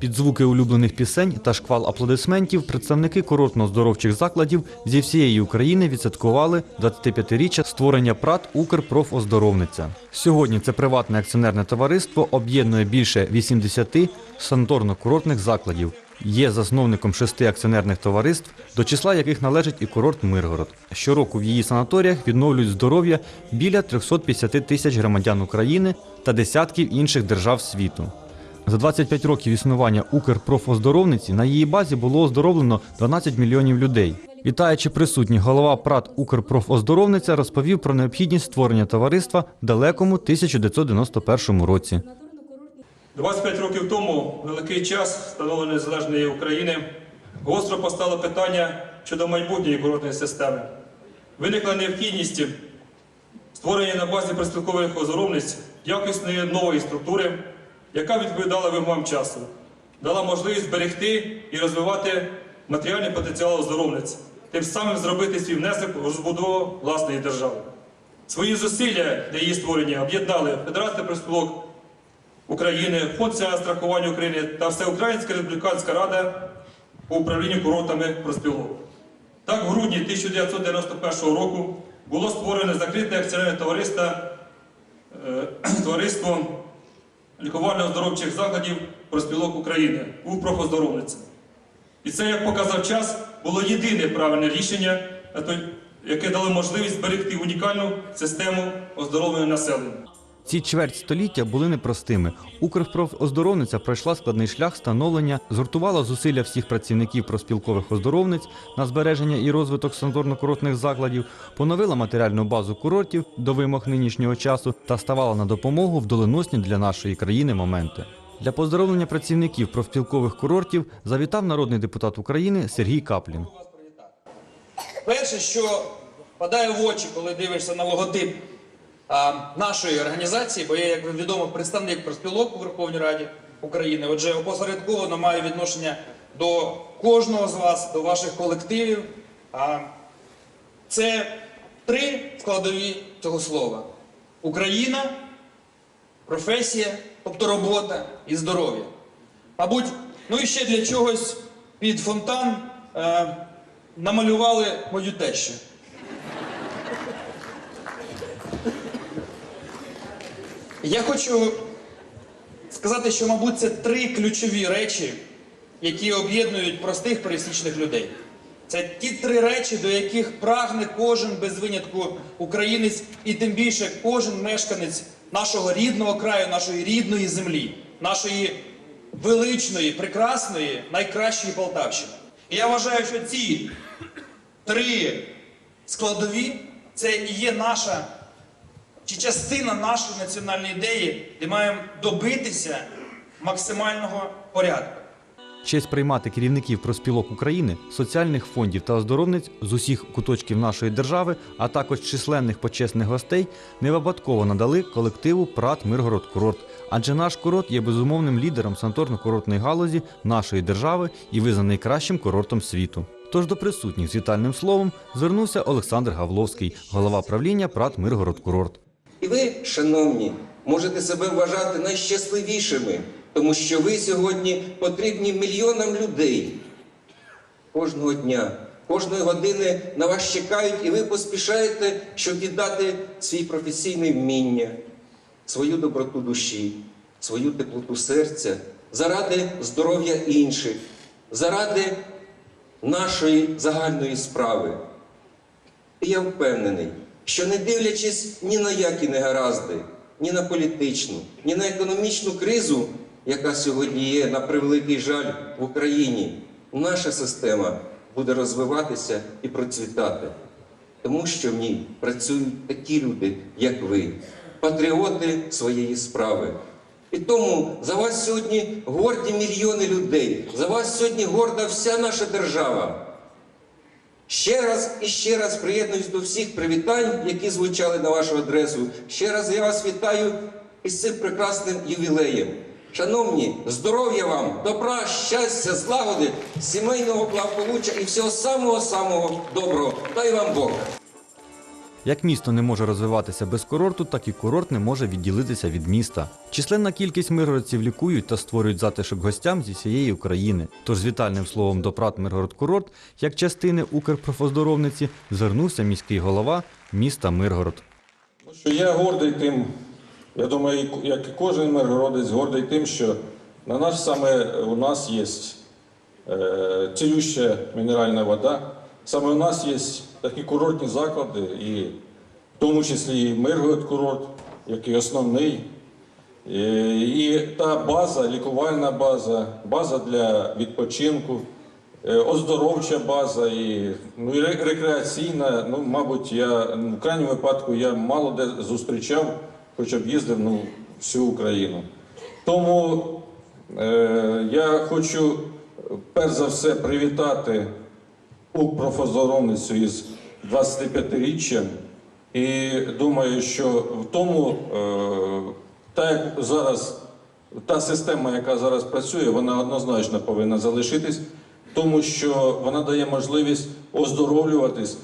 Під звуки улюблених пісень та шквал аплодисментів представники курортно-оздоровчих закладів зі всієї України відсвяткували 25-річчя створення ПРАТ «Укрпрофоздоровниця». Сьогодні це приватне акціонерне товариство об'єднує більше 80 санаторно-курортних закладів. Є засновником шести акціонерних товариств, до числа яких належить і курорт Миргород. Щороку в її санаторіях відновлюють здоров'я біля 350 тисяч громадян України та десятків інших держав світу. За 25 років існування Укрпрофоздоровниці на її базі було оздоровлено 12 мільйонів людей. Вітаючи присутніх, голова ПРАТ Укрпрофоздоровниця розповів про необхідність створення товариства в далекому 1991 році. 25 років тому, великий час встановлення незалежної України, гостро постало питання щодо майбутньої курортної системи. Виникла необхідність створення на базі приспілкових оздоровниць якісної нової структури, яка відповідала вимогам часу, дала можливість зберегти і розвивати матеріальний потенціал оздоровниць, тим самим зробити свій внесок у розбудову власної держави. Свої зусилля для її створення об'єднали Федерація приспілок України, Фонд страхування України та Всеукраїнська республіканська рада по управлінню курортами проспілок. Так, в грудні 1991 року було створено закрите товариство, е, товариство лікувально-оздоровчих закладів проспілок України «Укрпрофоздоровниця». І це, як показав час, було єдине правильне рішення, яке дало можливість зберегти унікальну систему оздоровлення населення. Ці чверть століття були непростими. Укрпрофоздоровниця пройшла складний шлях становлення, згуртувала зусилля всіх працівників проспілкових оздоровниць на збереження і розвиток санаторно-курортних закладів, поновила матеріальну базу курортів до вимог нинішнього часу та ставала на допомогу в доленосні для нашої країни моменти. Для поздоровлення працівників профспілкових курортів завітав народний депутат України Сергій Каплін. Перше, що падає в очі, коли дивишся на логотип нашої організації, бо я, як відомо, представник профспілок у Верховній Раді України, отже, опосередковано маю відношення до кожного з вас, до ваших колективів. Це три складові цього слова: Україна, професія, тобто робота і здоров'я. Мабуть, ну і ще для чогось під фонтан е, намалювали мою тещу. Я хочу сказати, що, мабуть, це три ключові речі, які об'єднують простих пересічних людей. Це ті три речі, до яких прагне кожен без винятку українець, і тим більше кожен мешканець нашого рідного краю, нашої рідної землі, нашої величної, прекрасної, найкращої Полтавщини. І я вважаю, що ці три складові це і є наша чи частина нашої національної ідеї, де маємо добитися максимального порядку. Честь приймати керівників проспілок України, соціальних фондів та оздоровниць з усіх куточків нашої держави, а також численних почесних гостей не випадково надали колективу ПРАТ Миргород Курорт. Адже наш курорт є безумовним лідером санаторно-курортної галузі нашої держави і визнаний кращим курортом світу. Тож до присутніх з вітальним словом звернувся Олександр Гавловський, голова правління ПРАТ Миргород Курорт. І ви, шановні, можете себе вважати найщасливішими, тому що ви сьогодні потрібні мільйонам людей. Кожного дня, кожної години на вас чекають, і ви поспішаєте, щоб віддати свій професійне вміння, свою доброту душі, свою теплоту серця заради здоров'я інших, заради нашої загальної справи. І я впевнений, що не дивлячись ні на які негаразди, ні на політичну, ні на економічну кризу, яка сьогодні є, на превеликий жаль в Україні, наша система буде розвиватися і процвітати. Тому що в ній працюють такі люди, як ви, патріоти своєї справи. І тому за вас сьогодні горді мільйони людей, за вас сьогодні горда вся наша держава. Ще раз і ще раз приєднуюсь до всіх привітань, які звучали на вашу адресу. Ще раз я вас вітаю із цим прекрасним ювілеєм. Шановні, здоров'я вам, добра, щастя, злагоди, сімейного благополуччя і всього самого самого доброго. Дай вам Бог. Як місто не може розвиватися без курорту, так і курорт не може відділитися від міста. Численна кількість миргородців лікують та створюють затишок гостям зі всієї України. Тож з вітальним словом до ПРАТ Миргород Курорт, як частини Укрпрофоздоровниці, звернувся міський голова міста Миргород. Ну, я гордий тим, я думаю, як і кожен миргородець гордий тим, що на нас саме у нас є е, цілюща мінеральна вода, саме у нас є такі курортні заклади, і в тому числі і Миргород курорт, який основний. Е, І та база, лікувальна база, база для відпочинку, е, оздоровча база і, ну, і рекреаційна. Ну, мабуть, я в крайньому випадку я мало де зустрічав, хоч об'їздив ну, всю Україну. Тому е, я хочу перш за все привітати Укрпрофоздоровницю із 25-річчям. І думаю, що в тому, е, так як зараз та система, яка зараз працює, вона однозначно повинна залишитись, тому що вона дає можливість оздоровлюватись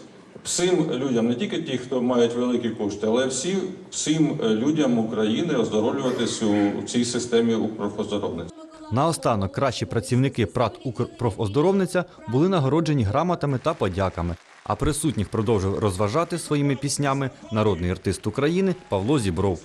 всім людям, не тільки ті, хто мають великі кошти, але всі, всім людям України оздоровлюватись у, у цій системі у Укрпрофоздоровниці. Наостанок кращі працівники ПРАТ Укрпрофоздоровниця були нагороджені грамотами та подяками. А присутніх продовжив розважати своїми піснями народний артист України Павло Зібров.